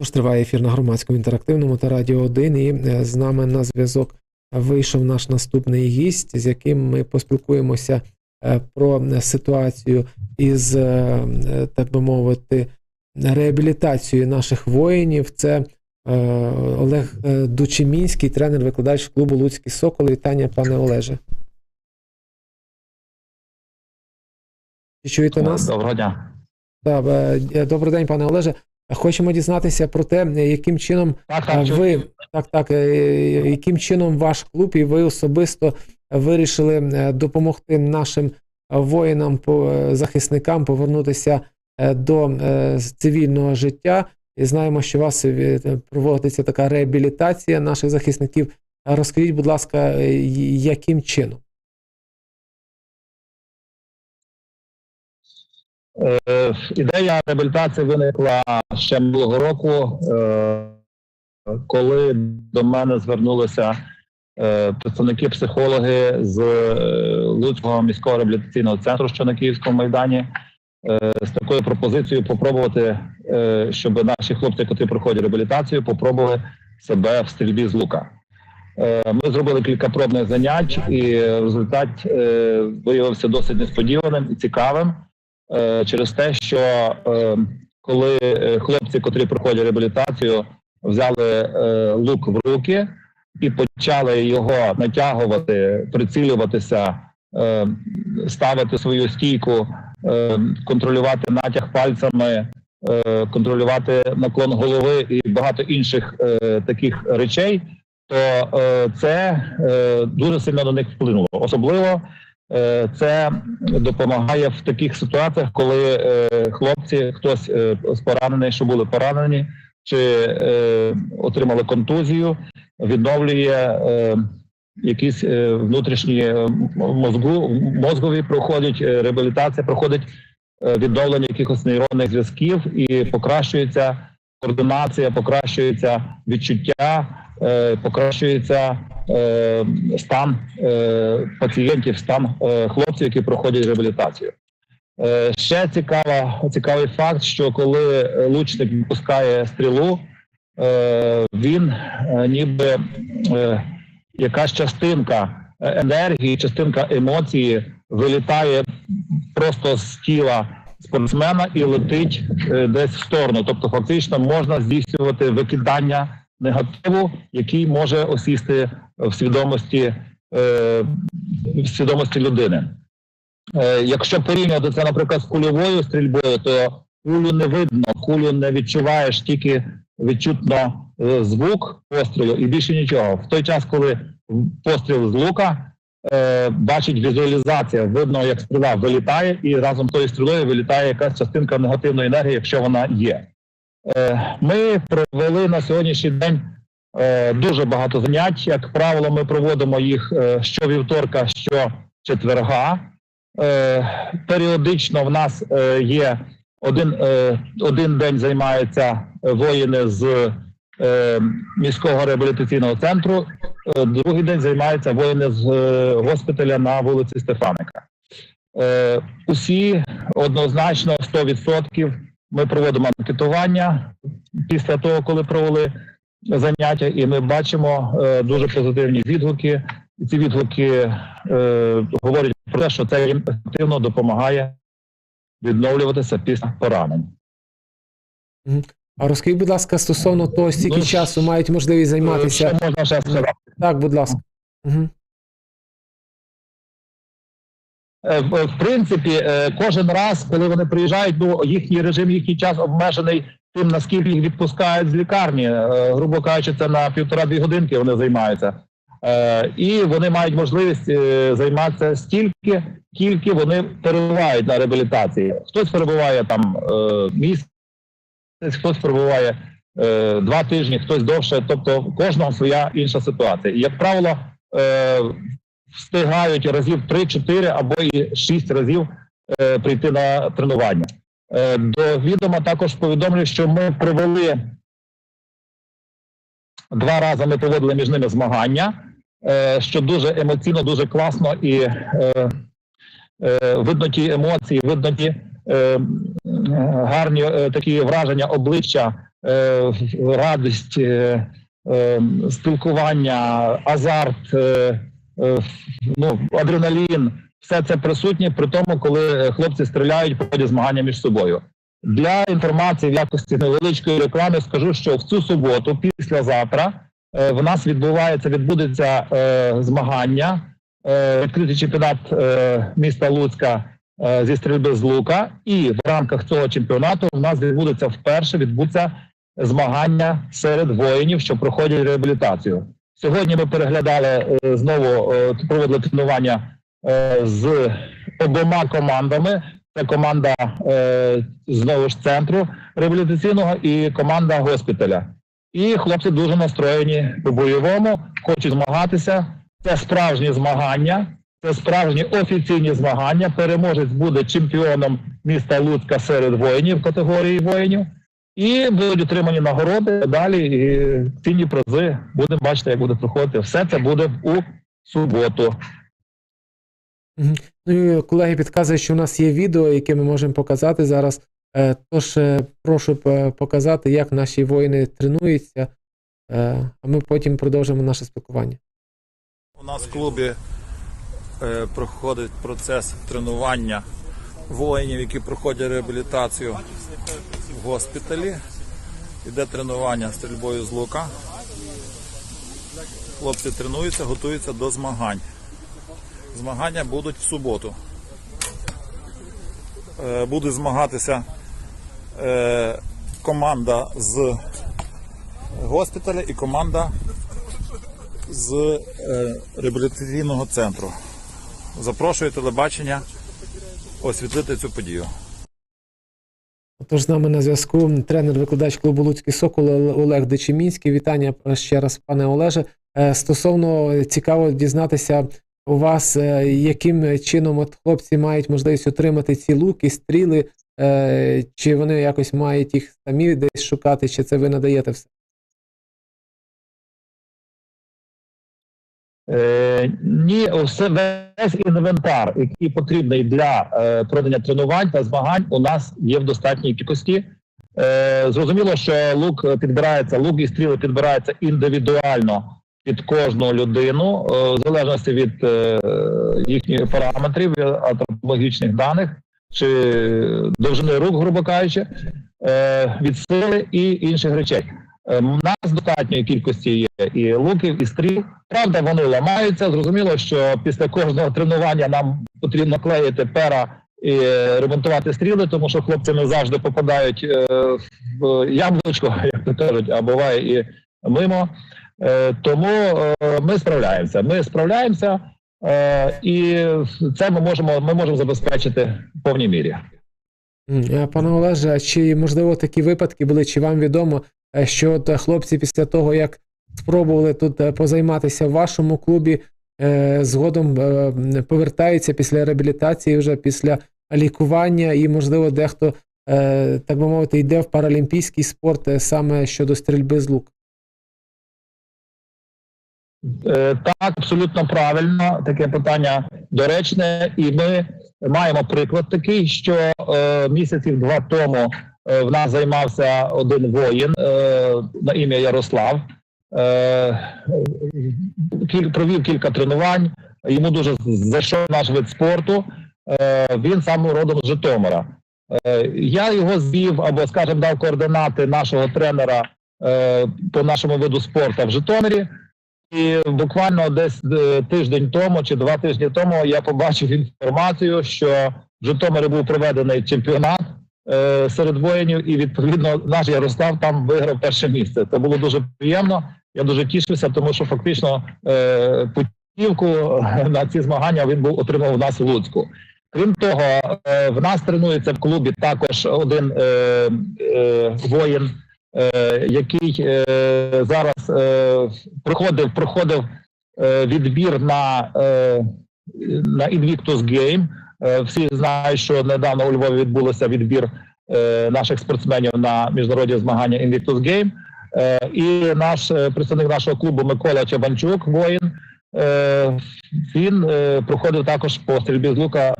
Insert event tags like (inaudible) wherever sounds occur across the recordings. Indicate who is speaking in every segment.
Speaker 1: Тож триває ефір на громадському інтерактивному та радіо 1. І е, з нами на зв'язок вийшов наш наступний гість, з яким ми поспілкуємося е, про ситуацію із, е, так би мовити, реабілітацією наших воїнів. Це Олег Дучемінський, тренер-викладач клубу Луцький Сокол. Вітання, пане Олеже. Чи чуєте нас?
Speaker 2: Доброго дня.
Speaker 1: Так, добрий день, пане Олеже. Хочемо дізнатися про те, яким чином
Speaker 2: Так, так,
Speaker 1: ви так, так, е, яким чином ваш клуб і ви особисто вирішили е, допомогти нашим воїнам, е, захисникам повернутися до цивільного життя? І знаємо, що у вас проводиться така реабілітація наших захисників. Розкажіть, будь ласка, яким чином?
Speaker 2: Ідея реабілітації виникла ще минулого року, е, коли до мене звернулися е, представники-психологи з е, Луцького міського реабілітаційного центру, що на Київському майдані, е, з такою пропозицією попробувати, е, щоб наші хлопці, які проходять реабілітацію, попробували себе в стрільбі з лука. Е, Ми зробили кілька пробних занять, і результат е, виявився досить несподіваним і цікавим е, через те, що е, коли е, хлопці, котрі проходять реабілітацію, взяли е, лук в руки і почали його натягувати, прицілюватися, е, ставити свою стійку, е, контролювати натяг пальцями, е, контролювати наклон голови і багато інших е, таких речей, то е, це е, дуже сильно на них вплинуло. Особливо Е, Це допомагає в таких ситуаціях, коли е, хлопці, хтось е, з поранений, що були поранені, чи е, отримали контузію, відновлює е, якісь е, внутрішні е, мозгу, мозгові проходять е, реабілітація, проходить е, відновлення якихось нейронних зв'язків і покращується координація, покращується відчуття, е, покращується е, стан е, пацієнтів, стан е, хлопців, які проходять реабілітацію. Е, ще цікава, цікавий факт, що коли е, лучник випускає стрілу, е, він е, ніби е, якась частинка е, енергії, частинка емоції вилітає просто з тіла спортсмена і летить е, десь в сторону. Тобто, фактично можна здійснювати викидання негативу, який може осісти в свідомості, е, в свідомості людини. Е, якщо порівнювати це, наприклад, з кульовою стрільбою, то кулю не видно, кулю не відчуваєш, тільки відчутно е, звук пострілу і більше нічого. В той час, коли постріл з лука бачить візуалізація, видно, як стріла вилітає, і разом з тою стрілою вилітає якась частинка негативної енергії, якщо вона є. Е, Ми провели на сьогоднішній день е, дуже багато занять. Як правило, ми проводимо їх е, щовівторка, щочетверга. Е, Періодично в нас є один, один день займаються воїни з міського реабілітаційного центру, другий день займаються воїни з госпіталя на вулиці Стефаника. Усі однозначно 100% ми проводимо анкетування після того, коли провели заняття, і ми бачимо е, дуже позитивні відгуки. Ці відгуки е, говорять про те, що це їм ефективно допомагає відновлюватися після поранень.
Speaker 1: А розкажіть, будь ласка, стосовно того, стільки
Speaker 2: Ну,
Speaker 1: часу мають можливість займатися.
Speaker 2: Що можна ще сказати?
Speaker 1: Так, будь ласка. Угу.
Speaker 2: В в принципі, е, кожен раз, коли вони приїжджають, ну їхній режим, їхній час обмежений тим, наскільки їх відпускають з лікарні. Е, Грубо кажучи, це на півтора-дві годинки вони займаються. Е, І вони мають можливість е, займатися стільки, скільки вони перебувають на реабілітації. Хтось перебуває там е, місяць, хтось перебуває е, два тижні, хтось довше. Тобто, в кожного своя інша ситуація. І, як правило, е, встигають разів 3-4 або і 6 разів е, прийти на тренування. Е, до відома також повідомлю, що ми провели два рази ми проводили між ними змагання, е, що дуже емоційно, дуже класно і е, е, видно ті емоції, видно ті е, гарні е, такі враження обличчя е, радість, е, е, спілкування, азарт, е, ну, адреналін. Все це присутнє при тому, коли е, хлопці стріляють по ході змагання між собою. Для інформації в якості невеличкої реклами скажу, що в цю суботу, післязавтра, е, в нас відбувається, відбудеться е, змагання, е, відкритий чемпіонат е, міста Луцька е, зі стрільби з лука. І в рамках цього чемпіонату в нас відбудеться вперше відбудеться змагання серед воїнів, що проходять реабілітацію. Сьогодні ми переглядали е, знову е, проводили тренування е, з обома командами. Це команда знову ж центру реабілітаційного і команда госпіталя. І хлопці дуже настроєні по бойовому, хочуть змагатися. Це справжні змагання, це справжні офіційні змагання. Переможець буде чемпіоном міста Луцька серед воїнів категорії воїнів. І будуть отримані нагороди далі. І цінні призи. Будемо бачити, як буде проходити. Все це буде у суботу.
Speaker 1: Ну і колеги підказують, що у нас є відео, яке ми можемо показати зараз. Е, Тож е, прошу показати, як наші воїни тренуються, е, а ми потім продовжимо наше спілкування.
Speaker 3: У нас в клубі е, проходить процес тренування воїнів, які проходять реабілітацію госпіталі. Іде тренування стрільбою з лука. Хлопці тренуються, готуються до змагань. Змагання будуть в суботу. Е, Буде змагатися е, команда з госпіталя і команда з е, реабілітаційного центру. Запрошую телебачення освітлити цю подію.
Speaker 1: Тож з нами на зв'язку тренер-викладач клубу Луцький Сокол Олег Дечимінський. Вітання ще раз, пане Олеже. Е, Стосовно цікаво дізнатися у вас, е, яким чином от хлопці мають можливість отримати ці луки, стріли, е, чи вони якось мають їх самі десь шукати, чи це ви надаєте все?
Speaker 2: Ні, все весь інвентар, який потрібний для е, проведення тренувань та змагань, у нас є в достатній кількості. Е, зрозуміло, що лук підбирається, лук і стріли підбираються індивідуально під кожну людину, е, в залежності від е, їхніх параметрів, е, антропологічних даних чи довжини рук, грубо кажучи, е, від сили і інших речей. Е, У нас достатньої кількості є і луків, і стріл. Правда, вони ламаються. Зрозуміло, що після кожного тренування нам потрібно клеїти пера і ремонтувати стріли, тому що хлопці не завжди попадають е, в яблучко, (laughs) як то кажуть, а буває і мимо. Е, Тому ми справляємося. Ми справляємося, і це ми можемо, ми можемо забезпечити в повній мірі.
Speaker 1: Пане Олеже, чи можливо такі випадки були, чи вам відомо, що от е, хлопці після того, як спробували тут е, позайматися в вашому клубі, е, згодом е, повертаються після реабілітації, вже після лікування, і, можливо, дехто, е, так би мовити, йде в паралімпійський спорт е, саме щодо стрільби з лук.
Speaker 2: Е, Так, абсолютно правильно. Таке питання доречне, і ми маємо приклад такий, що е, місяців два тому е, в нас займався один воїн е, на ім'я Ярослав. Е, провів кілька тренувань. Йому дуже зайшов наш вид спорту. Е, він сам родом з Житомира. Е, я його звів або, скажімо, дав координати нашого тренера е, по нашому виду спорту в Житомирі. І буквально десь е, тиждень тому чи два тижні тому я побачив інформацію, що в Житомирі був проведений чемпіонат е, серед воїнів, і відповідно наш Ярослав там виграв перше місце. Це було дуже приємно. Я дуже тішився, тому що фактично е, путівку на ці змагання він був отримав у нас у Луцьку. Крім того, е, в нас тренується в клубі також один е, е, воїн е, який е, зараз е, проходив, проходив е, відбір на, е, на Invictus Game. Е, всі знають, що недавно у Львові відбулося відбір е, наших спортсменів на міжнародні змагання Invictus Game. Е, і наш представник нашого клубу Микола Чабанчук, воїн, він проходив також по стрільбі з лука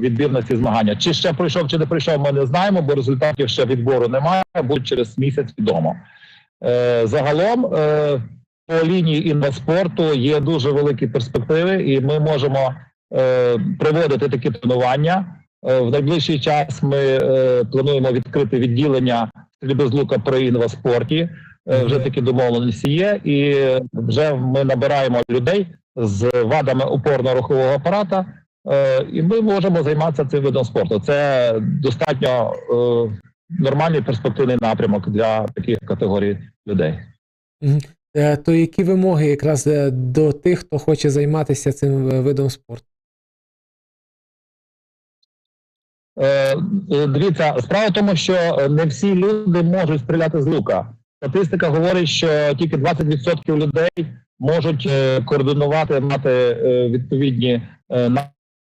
Speaker 2: відбір на ці змагання. Чи ще пройшов, чи не пройшов, ми не знаємо, бо результатів ще відбору немає. Будуть через місяць відомо. Загалом по лінії інваспорту є дуже великі перспективи, і ми можемо проводити такі тренування. Е, в найближчий час ми е, плануємо відкрити відділення стрільби з лука при інваспорті. Е, Вже такі домовленості є, і вже ми набираємо людей з вадами опорно-рухового апарата, е, і ми можемо займатися цим видом спорту. Це достатньо е, нормальний перспективний напрямок для таких категорій людей.
Speaker 1: Е, То які вимоги якраз е, до тих, хто хоче займатися цим е, видом спорту?
Speaker 2: Дивіться, справа в тому, що не всі люди можуть стріляти з лука. Статистика говорить, що тільки 20% людей можуть е, координувати, мати е, відповідні е,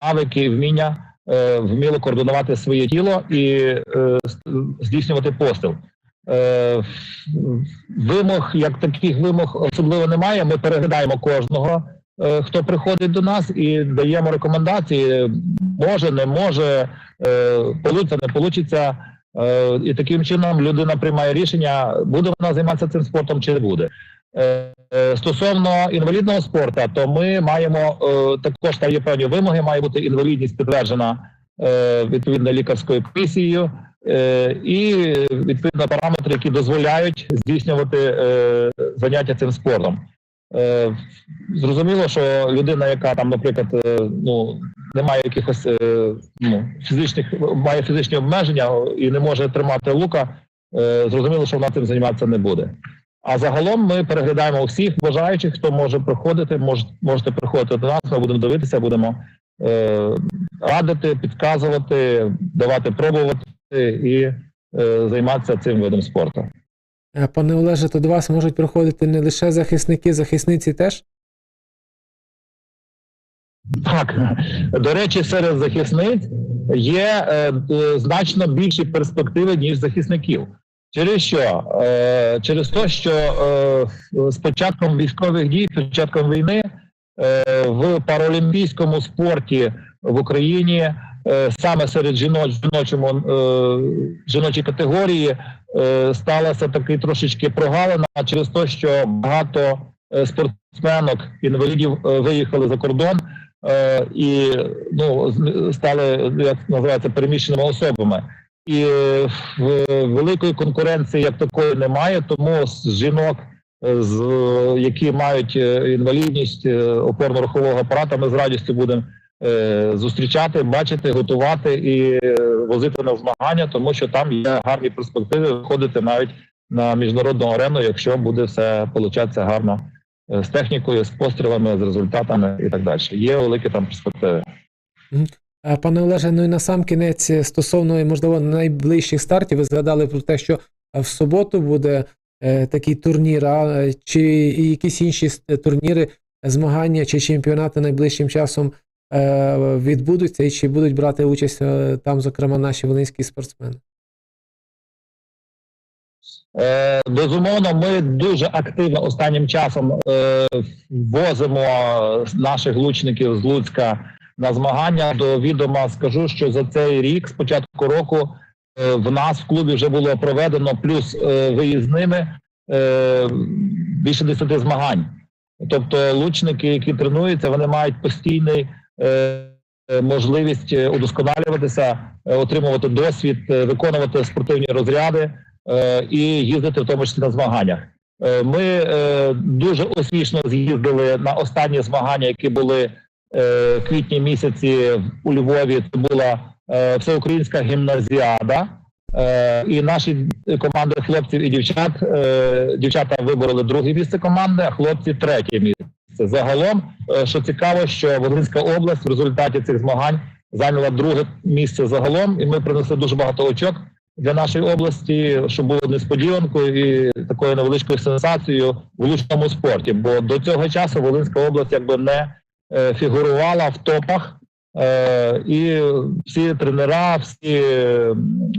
Speaker 2: навики, вміння, е, вміло координувати своє тіло і е, здійснювати постріл. Е, Вимог, як таких вимог особливо немає. Ми переглядаємо кожного, е, хто приходить до нас, і даємо рекомендації. Може, не може, получиться, не получиться. Е, І таким чином людина приймає рішення, буде вона займатися цим спортом чи не буде. Е, е, Стосовно інвалідного спорту, то ми маємо е, також там є певні вимоги. Має бути інвалідність підтверджена е, відповідно лікарською комісією, е, і відповідно параметри, які дозволяють здійснювати е, заняття цим спортом. Е, Зрозуміло, що людина, яка там, наприклад, е, ну не має якихось е, ну, фізичних, має фізичні обмеження і не може тримати лука, зрозуміло, що вона цим займатися не буде. А загалом ми переглядаємо усіх бажаючих, хто може приходити, мож, можете приходити до нас. Ми будемо дивитися, будемо е, радити, підказувати, давати пробувати і е, займатися цим видом спорту.
Speaker 1: Е, Пане Олеже, то до вас можуть приходити не лише захисники, захисниці теж?
Speaker 2: Так, до речі, серед захисниць є е, е, значно більші перспективи, ніж захисників. Через що? Е, через те, що е, з початком військових дій, з початком війни е, в паралімпійському спорті в Україні саме серед жіноч, жіночому е, жіночій категорії е, сталося такий трошечки прогалина через те, що багато е, спортсменок інвалідів е, виїхали за кордон е, і ну стали як називається переміщеними особами. І е, великої конкуренції як такої немає, тому жінок, е, з які мають е, інвалідність е, опорно-рухового апарата, ми з радістю будемо е, зустрічати, бачити, готувати і е, возити на змагання, тому що там є гарні перспективи виходити навіть на міжнародну арену, якщо буде все получатися гарно е, з технікою, з пострілами, з результатами і так далі. Є великі там перспективи.
Speaker 1: Е, Пане Олеже, ну і на сам кінець е, стосовно, можливо, найближчих стартів, ви згадали про те, що е, в суботу буде е, такий турнір, а е, чи якісь інші турніри, змагання чи чемпіонати найближчим часом е, відбудуться, і чи будуть брати участь е, там, зокрема, наші волинські спортсмени?
Speaker 2: Е, безумовно, ми дуже активно останнім часом е, возимо наших лучників з Луцька на змагання. До відома скажу, що за цей рік, з початку року, е, в нас в клубі вже було проведено плюс е, виїзними е, більше 10 змагань. Тобто, лучники, які тренуються, вони мають постійний е, е, можливість е, удосконалюватися, е, отримувати досвід, е, виконувати спортивні розряди е, і їздити в тому числі на змаганнях. Е, Ми е, дуже успішно з'їздили на останні змагання, які були е, в квітні місяці у Львові. Це була е, всеукраїнська гімназіада. Е, І наші команди хлопців і дівчат е, дівчата вибороли друге місце команди, а хлопці третє місце. Загалом, е, що цікаво, що Волинська область в результаті цих змагань зайняла друге місце загалом, і ми принесли дуже багато очок для нашої області, що було несподіванкою і такою невеличкою сенсацією в лучному спорті. Бо до цього часу Волинська область якби не е, фігурувала в топах. Е, і всі тренера, всі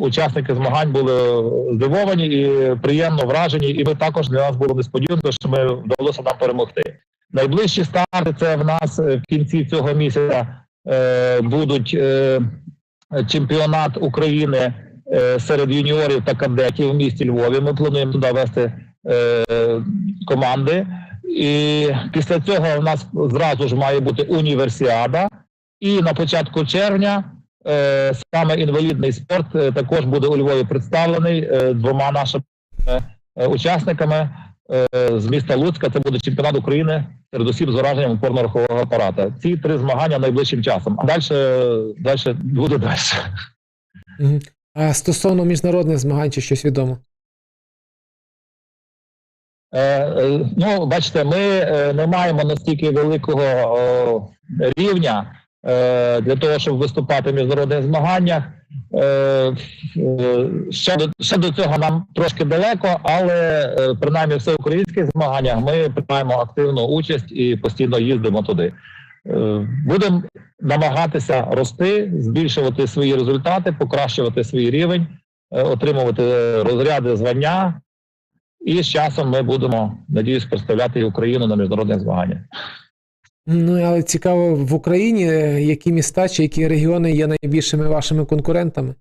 Speaker 2: учасники змагань були здивовані і приємно вражені. І ми також для нас було несподівано, що ми вдалося нам перемогти. Найближчі старти це в нас е, в кінці цього місяця е, будуть е, чемпіонат України е, серед юніорів та кадетів в місті Львові. Ми плануємо туди вести е, команди. І після цього в нас зразу ж має бути універсіада. І на початку червня е, саме інвалідний спорт е, також буде у Львові представлений е, двома нашими е, учасниками з міста Луцька. Це буде чемпіонат України серед осіб з ураженням опорно-рухового апарата. Ці три змагання найближчим часом. А далі, далі буде далі.
Speaker 1: А стосовно міжнародних змагань чи щось відомо?
Speaker 2: Е, е, ну, бачите, ми е, не маємо настільки великого рівня е, для того, щоб виступати в міжнародних змаганнях. Е, е, ще, до, цього нам трошки далеко, але е, принаймні в всеукраїнських змаганнях ми приймаємо активну участь і постійно їздимо туди. Будемо намагатися рости, збільшувати свої результати, покращувати свій рівень, отримувати розряди звання. І з часом ми будемо, надіюсь, представляти Україну на міжнародних змаганнях.
Speaker 1: Ну, але цікаво, в Україні е, які міста чи які регіони є найбільшими вашими конкурентами?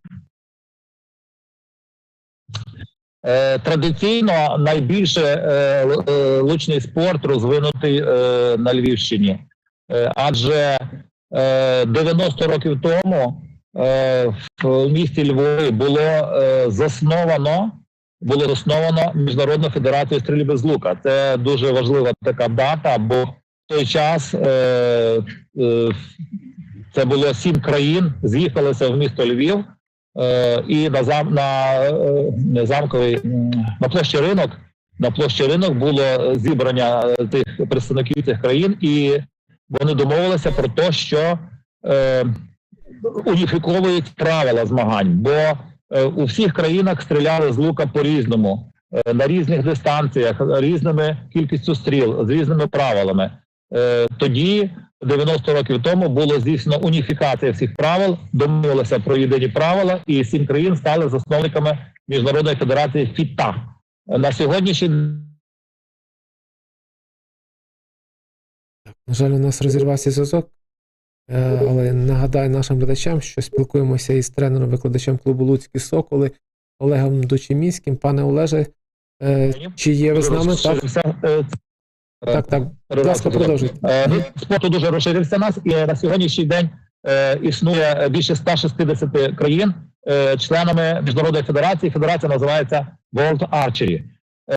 Speaker 2: Е, традиційно найбільше е, лучний спорт розвинутий на Львівщині, адже е, 90 років тому в місті Львові було засновано було засновано Міжнародну федерацію стрільби з лука. Це дуже важлива така дата, бо той час е, е, це було сім країн, з'їхалися в місто Львів. Е, і на зам на е, замковий на площі ринок. На площі ринок було зібрання е, тих представників цих країн, і вони домовилися про те, що е, уніфіковують правила змагань, бо е, у всіх країнах стріляли з лука по-різному, е, на різних дистанціях, різними кількістю стріл, з різними правилами. Е, тоді 90 років тому було здійснено уніфікація всіх правил, домовилися про єдині правила, і сім країн стали засновниками міжнародної федерації ФІТА. На сьогоднішній
Speaker 1: На жаль, у нас розірвався зв'язок, Е, але нагадаю нашим глядачам, що спілкуємося із тренером-викладачем клубу Луцькі Соколи Олегом Дучеміським. Пане Олеже, е, чи є ви з нами? Так, так, так. Будь ласка, продовжуйте.
Speaker 2: Е, Вид спорту дуже розширився нас, і на сьогоднішній день е, існує більше 160 країн е, членами міжнародної федерації. Федерація називається World Archery.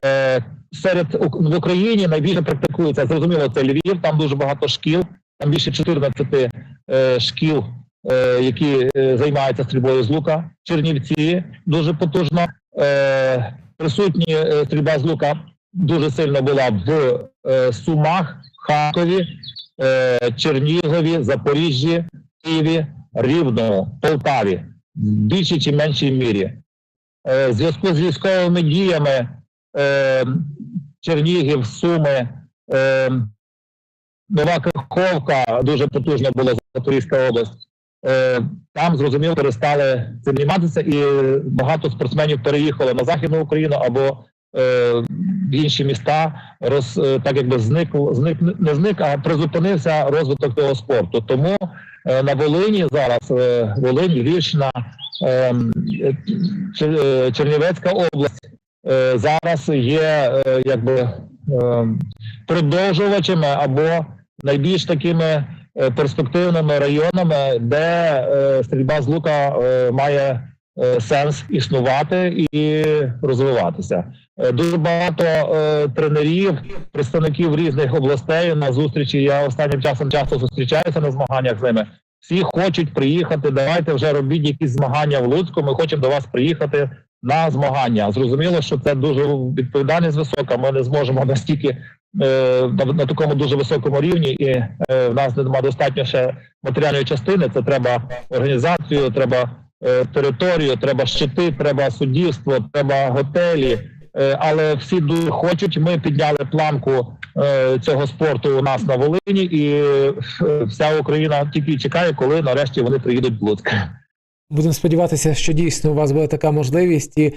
Speaker 2: Е, серед в Україні найбільше практикується зрозуміло. Це Львів. Там дуже багато шкіл. Там більше 14 е, шкіл, е, які е, займаються стрільбою з лука. Чернівці дуже потужно. Е, присутні е, стрільба з лука дуже сильно була в е, Сумах, Харкові, е, Чернігові, Запоріжжі, Києві, Рівному, Полтаві в більшій чи меншій мірі. Е, в зв'язку з військовими діями е, Чернігів, Суми, е, Нова Каховка дуже потужно була Запорізька область. Е, там зрозуміло перестали цим займатися, і багато спортсменів переїхали на Західну Україну або інші міста, роз, е, так якби зник, зник, не зник, а призупинився розвиток того спорту. Тому е, на Волині зараз е, Волинь, Львівщина, е, е, Чер- е, Чернівецька область е, зараз є е, якби е, продовжувачами або найбільш такими е, перспективними районами, де е, стрільба з лука е, має е, сенс існувати і розвиватися. Е, Дуже багато е, тренерів, представників різних областей на зустрічі. Я останнім часом часто зустрічаюся на змаганнях з ними. Всі хочуть приїхати. Давайте вже робіть якісь змагання в Луцьку. Ми хочемо до вас приїхати на змагання. Зрозуміло, що це дуже відповідальність висока. Ми не зможемо настільки е, на, на такому дуже високому рівні, і е, в нас немає достатньо ще матеріальної частини. Це треба організацію, треба е, територію, треба щити, треба суддівство, треба готелі. Е, але всі дуже хочуть. Ми підняли планку е, цього спорту у нас на Волині, і е, вся Україна тільки чекає, коли нарешті вони приїдуть в Луцьк.
Speaker 1: Будемо сподіватися, що дійсно у вас буде така можливість, і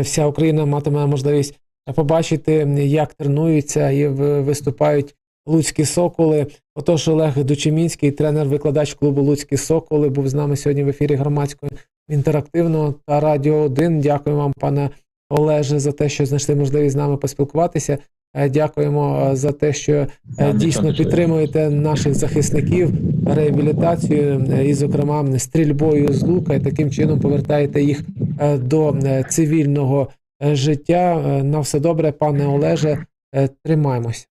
Speaker 1: вся Україна матиме можливість побачити, як тренуються і виступають Луцькі Соколи. Отож, Олег Дучемінський, тренер-викладач клубу Луцькі Соколи, був з нами сьогодні в ефірі громадського інтерактивного та Радіо 1. Дякую вам, пане Олеже, за те, що знайшли можливість з нами поспілкуватися. Е, Дякуємо е, за те, що е, дійсно підтримуєте наших захисників реабілітацією е, і, зокрема, стрільбою з лука, і таким чином повертаєте їх до цивільного життя. На все добре, пане Олеже. Тримаємось.